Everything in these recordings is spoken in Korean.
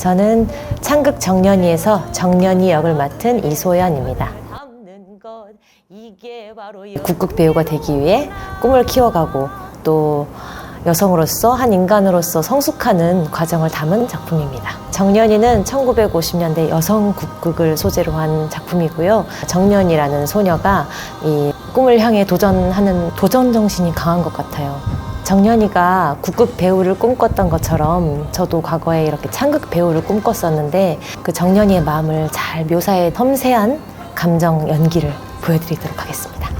저는 창극 정년이에서 정년이 역을 맡은 이소연입니다. 국극 배우가 되기 위해 꿈을 키워가고 또 여성으로서 한 인간으로서 성숙하는 과정을 담은 작품입니다. 정년이는 1950년대 여성 국극을 소재로 한 작품이고요. 정년이라는 소녀가 이 꿈을 향해 도전하는 도전 정신이 강한 것 같아요. 정년이가 국극 배우를 꿈꿨던 것처럼 저도 과거에 이렇게 창극 배우를 꿈꿨었는데 그 정년이의 마음을 잘 묘사해 섬세한 감정 연기를 보여드리도록 하겠습니다.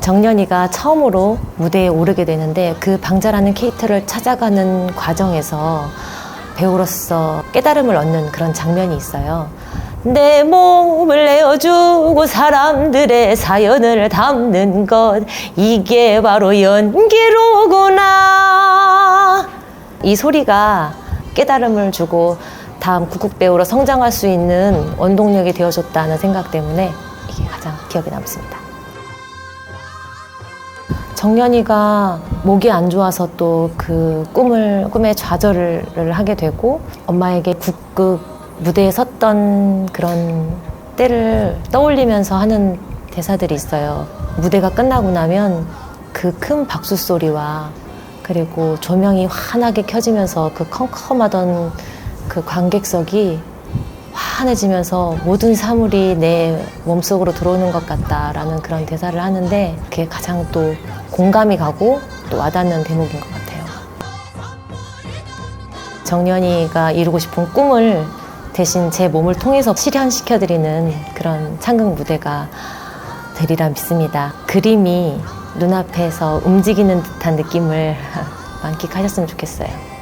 정년이가 처음으로 무대에 오르게 되는데 그 방자라는 캐릭터를 찾아가는 과정에서 배우로서 깨달음을 얻는 그런 장면이 있어요. 내 몸을 내어주고 사람들의 사연을 담는 것 이게 바로 연기로구나 이 소리가 깨달음을 주고 다음 국국 배우로 성장할 수 있는 원동력이 되어줬다는 생각 때문에 이게 가장 기억에 남습니다. 정년이가 목이 안 좋아서 또 그 꿈을 꿈에 좌절을 하게 되고 엄마에게 국극 무대에 섰던 그런 때를 떠올리면서 하는 대사들이 있어요. 무대가 끝나고 나면 그 큰 박수 소리와 그리고 조명이 환하게 켜지면서 그 컴컴하던 그 관객석이 환해지면서 모든 사물이 내 몸속으로 들어오는 것 같다라는 그런 대사를 하는데 그게 가장 또 공감이 가고 또 와닿는 대목인 것 같아요. 정연이가 이루고 싶은 꿈을 대신 제 몸을 통해서 실현시켜드리는 그런 창극 무대가 되리라 믿습니다. 그림이 눈앞에서 움직이는 듯한 느낌을 만끽하셨으면 좋겠어요.